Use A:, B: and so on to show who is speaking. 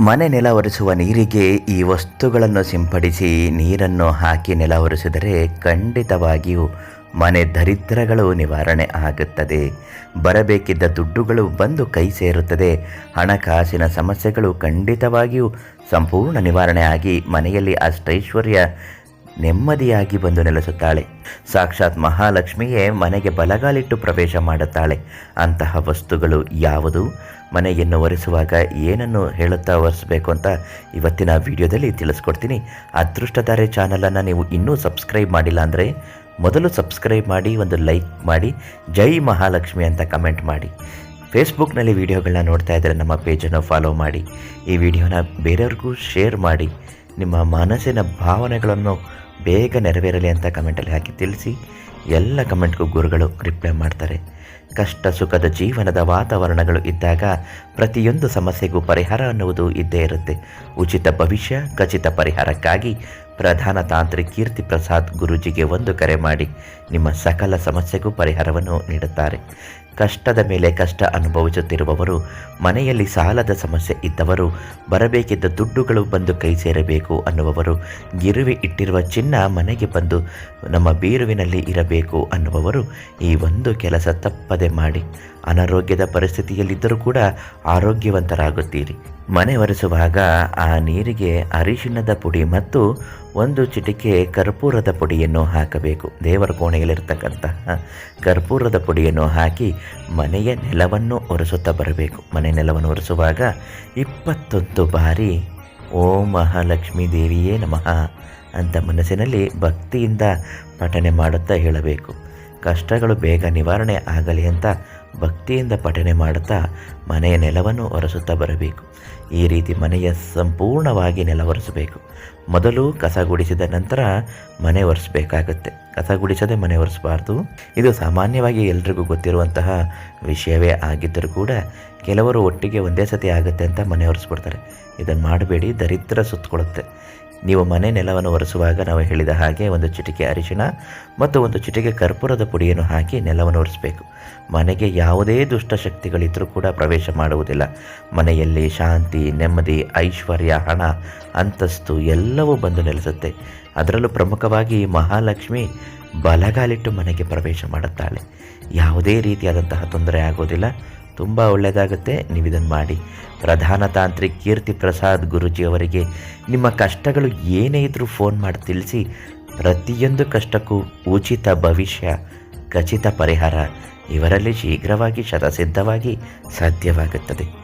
A: ಮನೆ ನೆಲ ಒರೆಸುವ ನೀರಿಗೆ ಈ ವಸ್ತುಗಳನ್ನು ಸಿಂಪಡಿಸಿ ನೀರನ್ನು ಹಾಕಿ ನೆಲ ಒರೆಸಿದರೆ ಖಂಡಿತವಾಗಿಯೂ ಮನೆ ದರಿದ್ರಗಳು ನಿವಾರಣೆ ಆಗುತ್ತದೆ. ಬರಬೇಕಿದ್ದ ದುಡ್ಡುಗಳು ಬಂದು ಕೈ ಸೇರುತ್ತದೆ. ಹಣಕಾಸಿನ ಸಮಸ್ಯೆಗಳು ಖಂಡಿತವಾಗಿಯೂ ಸಂಪೂರ್ಣ ನಿವಾರಣೆ ಆಗಿ ಮನೆಯಲ್ಲಿ ಅಷ್ಟೈಶ್ವರ್ಯ ನೆಮ್ಮದಿಯಾಗಿ ಬಂದು ನೆಲೆಸುತ್ತಾಳೆ. ಸಾಕ್ಷಾತ್ ಮಹಾಲಕ್ಷ್ಮಿಯೇ ಮನೆಗೆ ಬಲಗಾಲಿಟ್ಟು ಪ್ರವೇಶ ಮಾಡುತ್ತಾಳೆ. ಅಂತಹ ವಸ್ತುಗಳು ಯಾವುದು? ಮನೆಯನ್ನು ಒರೆಸುವಾಗ ಏನನ್ನು ಹೇಳುತ್ತಾ ಒರೆಸಬೇಕು ಅಂತ ಇವತ್ತಿನ ವಿಡಿಯೋದಲ್ಲಿ ತಿಳಿಸ್ಕೊಡ್ತೀನಿ. ಅದೃಷ್ಟಧಾರೆ ಚಾನಲನ್ನು ನೀವು ಇನ್ನೂ ಸಬ್ಸ್ಕ್ರೈಬ್ ಮಾಡಿಲ್ಲ ಅಂದರೆ ಮೊದಲು ಸಬ್ಸ್ಕ್ರೈಬ್ ಮಾಡಿ, ಒಂದು ಲೈಕ್ ಮಾಡಿ, ಜೈ ಮಹಾಲಕ್ಷ್ಮಿ ಅಂತ ಕಮೆಂಟ್ ಮಾಡಿ. ಫೇಸ್ಬುಕ್ನಲ್ಲಿ ವಿಡಿಯೋಗಳನ್ನ ನೋಡ್ತಾ ಇದ್ದರೆ ನಮ್ಮ ಪೇಜನ್ನು ಫಾಲೋ ಮಾಡಿ. ಈ ವಿಡಿಯೋನ ಬೇರೆಯವ್ರಿಗೂ ಶೇರ್ ಮಾಡಿ. ನಿಮ್ಮ ಮನಸ್ಸಿನ ಭಾವನೆಗಳನ್ನು ಬೇಗ ನೆರವೇರಲಿ ಅಂತ ಕಮೆಂಟಲ್ಲಿ ಹಾಕಿ ತಿಳಿಸಿ ಎಲ್ಲ ಕಮೆಂಟ್ಗೂ ಗುರುಗಳು ರಿಪ್ಲೈ ಮಾಡ್ತಾರೆ. ಕಷ್ಟ ಸುಖದ ಜೀವನದ ವಾತಾವರಣಗಳು ಇದ್ದಾಗ ಪ್ರತಿಯೊಂದು ಸಮಸ್ಯೆಗೂ ಪರಿಹಾರ ಅನ್ನುವುದು ಇದ್ದೇ ಇರುತ್ತೆ. ಉಚಿತ ಭವಿಷ್ಯ, ಖಚಿತ ಪರಿಹಾರಕ್ಕಾಗಿ ಪ್ರಧಾನ ತಾಂತ್ರಿಕ್ ಕೀರ್ತಿ ಪ್ರಸಾದ್ ಗುರೂಜಿಗೆ ಒಂದು ಕರೆ ಮಾಡಿ ನಿಮ್ಮ ಸಕಲ ಸಮಸ್ಯೆಗೂ ಪರಿಹಾರವನ್ನು ನೀಡುತ್ತಾರೆ. ಕಷ್ಟದ ಮೇಲೆ ಕಷ್ಟ ಅನುಭವಿಸುತ್ತಿರುವವರು, ಮನೆಯಲ್ಲಿ ಸಾಲದ ಸಮಸ್ಯೆ ಇದ್ದವರು, ಬರಬೇಕಿದ್ದ ದುಡ್ಡುಗಳು ಬಂದು ಕೈ ಸೇರಬೇಕು ಅನ್ನುವವರು, ಗಿರುವಿ ಇಟ್ಟಿರುವ ಚಿನ್ನ ಮನೆಗೆ ಬಂದು ನಮ್ಮ ಬೀರುವಿನಲ್ಲಿ ಇರಬೇಕು ಅನ್ನುವವರು ಈ ಒಂದು ಕೆಲಸ ತಪ್ಪದೆ ಮಾಡಿ ಅನಾರೋಗ್ಯದ ಪರಿಸ್ಥಿತಿಯಲ್ಲಿದ್ದರೂ ಕೂಡ ಆರೋಗ್ಯವಂತರಾಗುತ್ತೀರಿ. ಮನೆ ಒರೆಸುವಾಗ ಆ ನೀರಿಗೆ ಅರಿಶಿಣದ ಪುಡಿ ಮತ್ತು ಒಂದು ಚಿಟಿಕೆ ಕರ್ಪೂರದ ಪುಡಿಯನ್ನು ಹಾಕಬೇಕು. ದೇವರ ಕೋಣೆಯಲ್ಲಿರ್ತಕ್ಕಂತಹ ಕರ್ಪೂರದ ಪುಡಿಯನ್ನು ಹಾಕಿ ಮನೆಯ ನೆಲವನ್ನು ಒರೆಸುತ್ತಾ ಬರಬೇಕು. ಮನೆ ನೆಲವನ್ನು ಒರೆಸುವಾಗ ಇಪ್ಪತ್ತೊಂದು ಬಾರಿ ಓಂ ಮಹಾಲಕ್ಷ್ಮೀ ದೇವಿಯೇ ನಮಃ ಅಂತ ಮನಸ್ಸಿನಲ್ಲಿ ಭಕ್ತಿಯಿಂದ ಪಠನೆ ಮಾಡುತ್ತಾ ಹೇಳಬೇಕು. ಕಷ್ಟಗಳು ಬೇಗ ನಿವಾರಣೆ ಆಗಲಿ ಅಂತ ಭಕ್ತಿಯಿಂದ ಪಠನೆ ಮಾಡುತ್ತಾ ಮನೆಯ ನೆಲವನ್ನು ಒರೆಸುತ್ತಾ ಬರಬೇಕು. ಈ ರೀತಿ ಮನೆಯ ಸಂಪೂರ್ಣವಾಗಿ ನೆಲ ಒರೆಸಬೇಕು. ಮೊದಲು ಕಸ ಗುಡಿಸಿದ ನಂತರ ಮನೆ ಒರೆಸಬೇಕಾಗುತ್ತೆ. ಕಸ ಗುಡಿಸದೆ ಮನೆ ಒರೆಸಬಾರ್ದು. ಇದು ಸಾಮಾನ್ಯವಾಗಿ ಎಲ್ರಿಗೂ ಗೊತ್ತಿರುವಂತಹ ವಿಷಯವೇ ಆಗಿದ್ದರೂ ಕೂಡ ಕೆಲವರು ಒಟ್ಟಿಗೆ ಒಂದೇ ಸತಿ ಆಗುತ್ತೆ ಅಂತ ಮನೆ ಒರೆಸ್ಬಿಡ್ತಾರೆ. ಇದನ್ನು ಮಾಡಬೇಡಿ, ದರಿದ್ರ ಸುತ್ತಕೊಳ್ಳುತ್ತೆ ನೀವು ಮನೆ ನೆಲವನ್ನು ಒರೆಸುವಾಗ ನಾವು ಹೇಳಿದ ಹಾಗೆ ಒಂದು ಚಿಟಿಕೆ ಅರಿಶಿಣ ಮತ್ತು ಒಂದು ಚಿಟಿಕೆ ಕರ್ಪೂರದ ಪುಡಿಯನ್ನು ಹಾಕಿ ನೆಲವನ್ನು ಒರೆಸಬೇಕು. ಮನೆಗೆ ಯಾವುದೇ ದುಷ್ಟಶಕ್ತಿಗಳಿದ್ದರೂ ಕೂಡ ಪ್ರವೇಶ ಮಾಡುವುದಿಲ್ಲ. ಮನೆಯಲ್ಲಿ ಶಾಂತಿ, ನೆಮ್ಮದಿ, ಐಶ್ವರ್ಯ, ಹಣ, ಅಂತಸ್ತು ಎಲ್ಲವೂ ಬಂದು ನೆಲೆಸುತ್ತೆ. ಅದರಲ್ಲೂ ಪ್ರಮುಖವಾಗಿ ಮಹಾಲಕ್ಷ್ಮಿ ಬಲಗಾಲಿಟ್ಟು ಮನೆಗೆ ಪ್ರವೇಶ ಮಾಡುತ್ತಾಳೆ. ಯಾವುದೇ ರೀತಿಯಾದಂತಹ ತೊಂದರೆ ಆಗೋದಿಲ್ಲ. ತುಂಬ ಒಳ್ಳೆಯದಾಗುತ್ತೆ. ನೀವು ಇದನ್ನು ಮಾಡಿ. ಪ್ರಧಾನ ತಾಂತ್ರಿಕ್ ಕೀರ್ತಿ ಪ್ರಸಾದ್ ಗುರುಜಿಯವರಿಗೆ ನಿಮ್ಮ ಕಷ್ಟಗಳು ಏನೇ ಇದ್ದರೂ ಫೋನ್ ಮಾಡಿ ತಿಳಿಸಿ. ಪ್ರತಿಯೊಂದು ಕಷ್ಟಕ್ಕೂ ಉಚಿತ ಭವಿಷ್ಯ, ಖಚಿತ ಪರಿಹಾರ. ಇವರಲ್ಲಿ ಶೀಘ್ರವಾಗಿ ಶತಸಿದ್ಧವಾಗಿ ಸಾಧ್ಯವಾಗುತ್ತದೆ.